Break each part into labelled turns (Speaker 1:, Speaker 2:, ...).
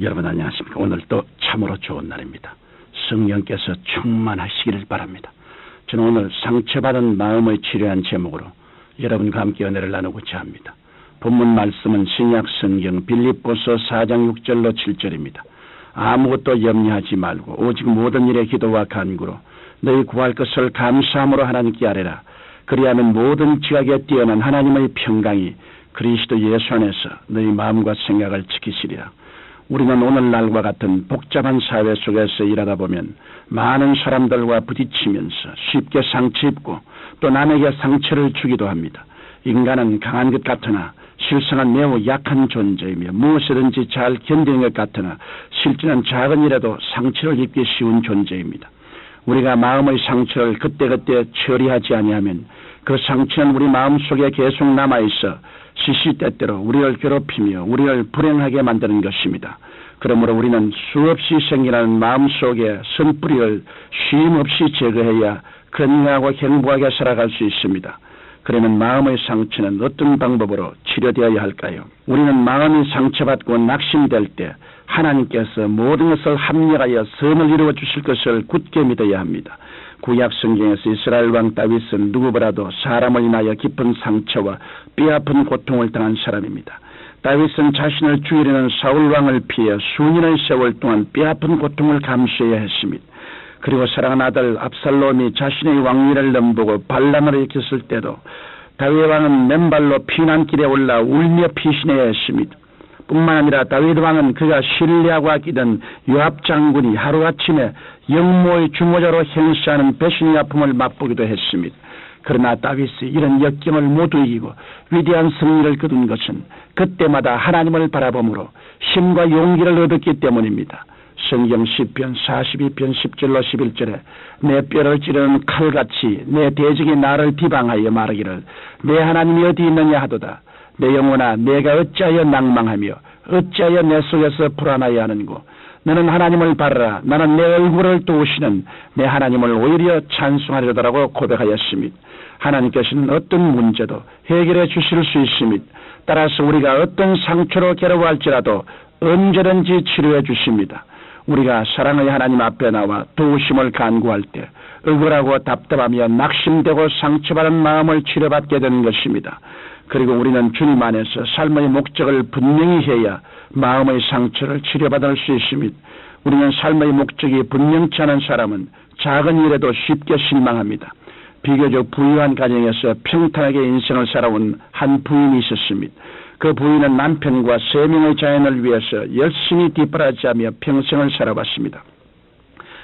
Speaker 1: 여러분 안녕하십니까? 오늘 또 참으로 좋은 날입니다. 성령께서 충만하시기를 바랍니다. 저는 오늘 상처받은 마음의 치료한 제목으로 여러분과 함께 은혜를 나누고자 합니다. 본문 말씀은 신약 성경 빌립보서 4장 6절로 7절입니다. 아무것도 염려하지 말고 오직 모든 일에 기도와 간구로 너희 구할 것을 감사함으로 하나님께 아뢰라. 그리하면 모든 지각에 뛰어난 하나님의 평강이 그리스도 예수 안에서 너희 마음과 생각을 지키시리라. 우리는 오늘날과 같은 복잡한 사회 속에서 일하다 보면 많은 사람들과 부딪히면서 쉽게 상처 입고 또 남에게 상처를 주기도 합니다. 인간은 강한 것 같으나 실상은 매우 약한 존재이며 무엇이든지 잘 견디는 것 같으나 실제는 작은 일에도 상처를 입기 쉬운 존재입니다. 우리가 마음의 상처를 그때그때 처리하지 아니하면 그 상처는 우리 마음속에 계속 남아있어 시시때때로 우리를 괴롭히며 우리를 불행하게 만드는 것입니다. 그러므로 우리는 수없이 생기는 마음속에 선뿌리를 쉼없이 제거해야 건강하고 행복하게 살아갈 수 있습니다. 그러면 마음의 상처는 어떤 방법으로 치료되어야 할까요? 우리는 마음이 상처받고 낙심될 때 하나님께서 모든 것을 합력하여 선을 이루어 주실 것을 굳게 믿어야 합니다. 구약 성경에서 이스라엘 왕 다윗은 누구보다도 사람을 인하여 깊은 상처와 뼈아픈 고통을 당한 사람입니다. 다윗은 자신을 죽이려는 사울 왕을 피해 수년의 세월 동안 뼈아픈 고통을 감수해야 했습니다. 그리고 사랑하는 아들 압살롬이 자신의 왕위를 넘보고 반란을 일으켰을 때도 다윗 왕은 맨발로 피난길에 올라 울며 피신해야 했습니다. 뿐만 아니라 다윗 왕은 그가 신뢰하고 아끼던 요압 장군이 하루아침에 영모의 주모자로 행시하는 배신의 아픔을 맛보기도 했습니다. 그러나 다윗이 이런 역경을 모두 이기고 위대한 승리를 거둔 것은 그때마다 하나님을 바라봄으로 힘과 용기를 얻었기 때문입니다. 성경 10편 42편 10절로 11절에 내 뼈를 찌르는 칼같이 내 대적이 나를 비방하여 말하기를 내 하나님이 어디 있느냐 하도다. 내 영혼아 내가 어찌하여 낭망하며 어찌하여 내 속에서 불안하여 하는고 너는 하나님을 바라라 나는 내 얼굴을 도우시는 내 하나님을 오히려 찬송하려다라고 고백하였습니다. 하나님께서는 어떤 문제도 해결해 주실 수 있습니다. 따라서 우리가 어떤 상처로 괴로워할지라도 언제든지 치료해 주십니다. 우리가 사랑의 하나님 앞에 나와 도우심을 간구할 때 억울하고 답답하며 낙심되고 상처받은 마음을 치료받게 되는 것입니다. 그리고 우리는 주님 안에서 삶의 목적을 분명히 해야 마음의 상처를 치료받을 수 있습니다. 우리는 삶의 목적이 분명치 않은 사람은 작은 일에도 쉽게 실망합니다. 비교적 부유한 가정에서 평탄하게 인생을 살아온 한 부인이 있었습니다. 그 부인은 남편과 세 명의 자연을 위해서 열심히 뒷바라지하며 평생을 살아왔습니다.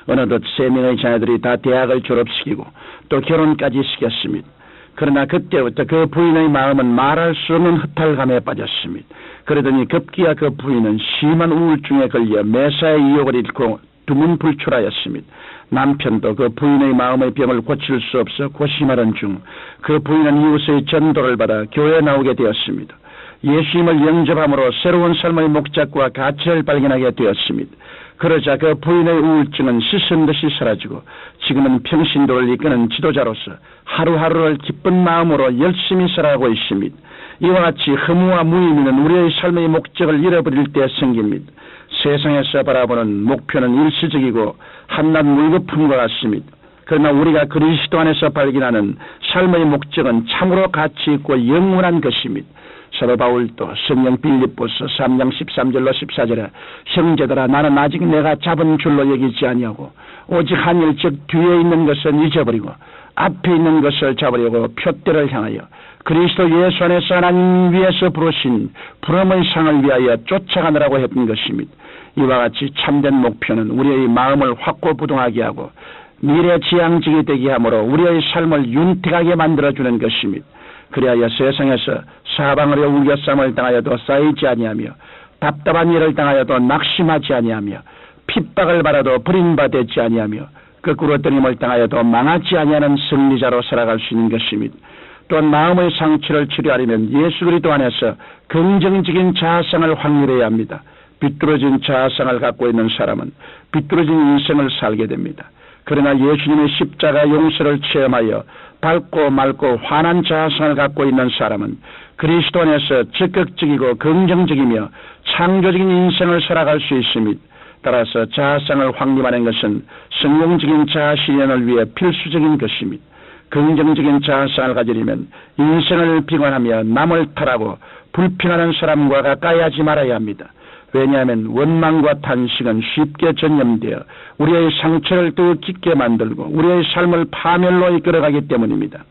Speaker 1: 어느덧 세 명의 자녀들이 다 대학을 졸업시키고 또 결혼까지 시켰습니다. 그러나 그때부터 그 부인의 마음은 말할 수 없는 허탈감에 빠졌습니다. 그러더니 급기야 그 부인은 심한 우울증에 걸려 매사에 이욕을 잃고 두문불출하였습니다. 남편도 그 부인의 마음의 병을 고칠 수 없어 고심하던 중그 부인은 이웃의 전도를 받아 교회에 나오게 되었습니다. 예수님을 영접함으로 새로운 삶의 목적과 가치를 발견하게 되었습니다. 그러자 그 부인의 우울증은 씻은 듯이 사라지고 지금은 평신도를 이끄는 지도자로서 하루하루를 기쁜 마음으로 열심히 살아가고 있습니다. 이와 같이 허무와 무의미는 우리의 삶의 목적을 잃어버릴 때 생깁니다. 세상에서 바라보는 목표는 일시적이고 한낱 물거품과 같습니다. 그러나 우리가 그리스도 안에서 발견하는 삶의 목적은 참으로 가치 있고 영원한 것입니다. 사도 바울도 성령 빌립보서 3장 13절로 14절에 형제들아 나는 아직 내가 잡은 줄로 여기지 아니하고 오직 한일 즉 뒤에 있는 것은 잊어버리고 앞에 있는 것을 잡으려고 표대를 향하여 그리스도 예수 안에서 하나님 위에서 부르신 부름의 상을 위하여 쫓아가느라고 했던 것입니다. 이와 같이 참된 목표는 우리의 마음을 확고부동하게 하고 미래 지향적이 되게 함으로 우리의 삶을 윤택하게 만들어주는 것입니다. 그리하여 세상에서 사방으로 우겨쌈을 당하여도 쌓이지 아니하며 답답한 일을 당하여도 낙심하지 아니하며 핍박을 받아도 버림받지 아니하며 거꾸로 떠님을 당하여도 망하지 아니하는 승리자로 살아갈 수 있는 것입니다. 또한 마음의 상처를 치료하려면 예수 그리스도 안에서 긍정적인 자아상을 확립해야 합니다. 비뚤어진 자아상을 갖고 있는 사람은 비뚤어진 인생을 살게 됩니다. 그러나 예수님의 십자가 용서를 체험하여 밝고 맑고 환한 자성을 갖고 있는 사람은 그리스도 안에서 적극적이고 긍정적이며 창조적인 인생을 살아갈 수 있습니다. 따라서 자아상을 확립하는 것은 성공적인 자아실현을 위해 필수적인 것입니다. 긍정적인 자아상을 가지려면 인생을 비관하며 남을 탓하고 불평하는 사람과 가까이 하지 말아야 합니다. 왜냐하면 원망과 탄식은 쉽게 전염되어 우리의 상처를 더 깊게 만들고 우리의 삶을 파멸로 이끌어가기 때문입니다.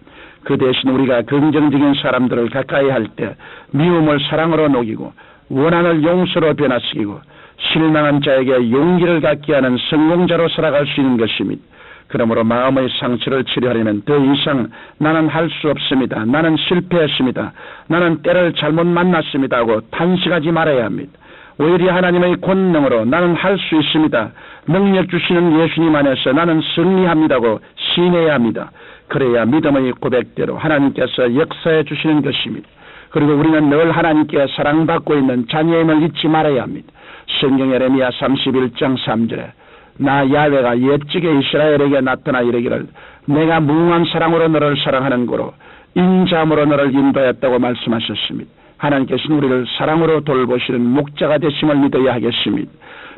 Speaker 1: 그 대신 우리가 긍정적인 사람들을 가까이 할 때 미움을 사랑으로 녹이고 원한을 용서로 변화시키고 실망한 자에게 용기를 갖게 하는 성공자로 살아갈 수 있는 것입니다. 그러므로 마음의 상처를 치료하려면 더 이상 나는 할 수 없습니다. 나는 실패했습니다. 나는 때를 잘못 만났습니다 하고 탄식하지 말아야 합니다. 오히려 하나님의 권능으로 나는 할 수 있습니다. 능력 주시는 예수님 안에서 나는 승리합니다고 신해야 합니다. 그래야 믿음의 고백대로 하나님께서 역사해 주시는 것입니다. 그리고 우리는 늘 하나님께 사랑받고 있는 자녀임을 잊지 말아야 합니다. 성경 에레미야 31장 3절에 나 야외가 옛적에 이스라엘에게 나타나 이르기를 내가 무한 사랑으로 너를 사랑하는 거로 인자함으로 너를 인도했다고 말씀하셨습니다. 하나님께서는 우리를 사랑으로 돌보시는 목자가 되심을 믿어야 하겠습니다.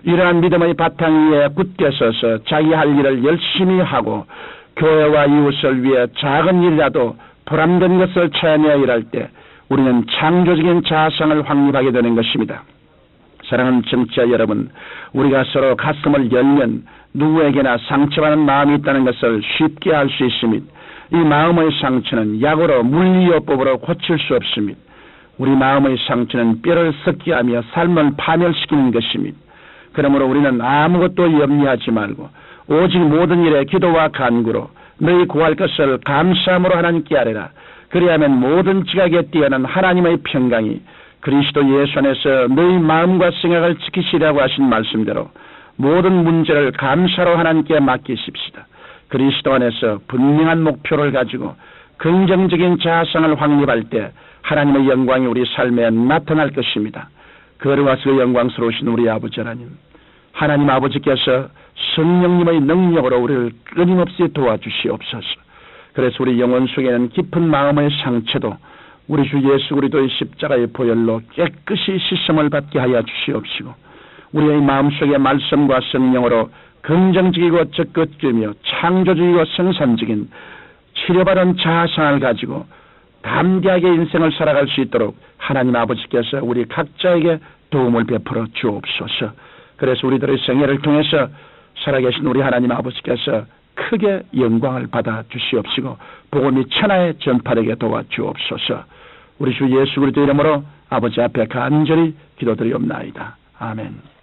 Speaker 1: 이러한 믿음의 바탕 위에 굳게 서서 자기 할 일을 열심히 하고 교회와 이웃을 위해 작은 일이라도 보람된 것을 찾아내어 일할 때 우리는 창조적인 자아상을 확립하게 되는 것입니다. 사랑하는 정치자 여러분, 우리가 서로 가슴을 열면 누구에게나 상처받는 마음이 있다는 것을 쉽게 알 수 있습니다. 이 마음의 상처는 약으로 물리요법으로 고칠 수 없습니다. 우리 마음의 상처는 뼈를 썩게 하며 삶을 파멸시키는 것입니다. 그러므로 우리는 아무것도 염려하지 말고 오직 모든 일에 기도와 간구로 너희 구할 것을 감사함으로 하나님께 아뢰라. 그리하면 모든 지각에 뛰어난 하나님의 평강이 그리스도 예수 안에서 너희 마음과 생각을 지키시라고 하신 말씀대로 모든 문제를 감사로 하나님께 맡기십시다. 그리스도 안에서 분명한 목표를 가지고 긍정적인 자아성을 확립할 때 하나님의 영광이 우리 삶에 나타날 것입니다. 거룩하시고 그 영광스러우신 우리 아버지 하나님, 하나님 아버지께서 성령님의 능력으로 우리를 끊임없이 도와주시옵소서. 그래서 우리 영혼 속에는 깊은 마음의 상처도 우리 주 예수 그리스도의 십자가의 보혈로 깨끗이 씻음을 받게 하여 주시옵시고 우리의 마음속의 말씀과 성령으로 긍정적이고 적극적이며 창조적이고 생산적인 치료받은 자아상을 가지고 담대하게 인생을 살아갈 수 있도록 하나님 아버지께서 우리 각자에게 도움을 베풀어 주옵소서. 그래서 우리들의 생애를 통해서 살아계신 우리 하나님 아버지께서 크게 영광을 받아 주시옵시고 복음이 천하에 전파되게 도와 주옵소서. 우리 주 예수 그리스도 이름으로 아버지 앞에 간절히 기도드리옵나이다. 아멘.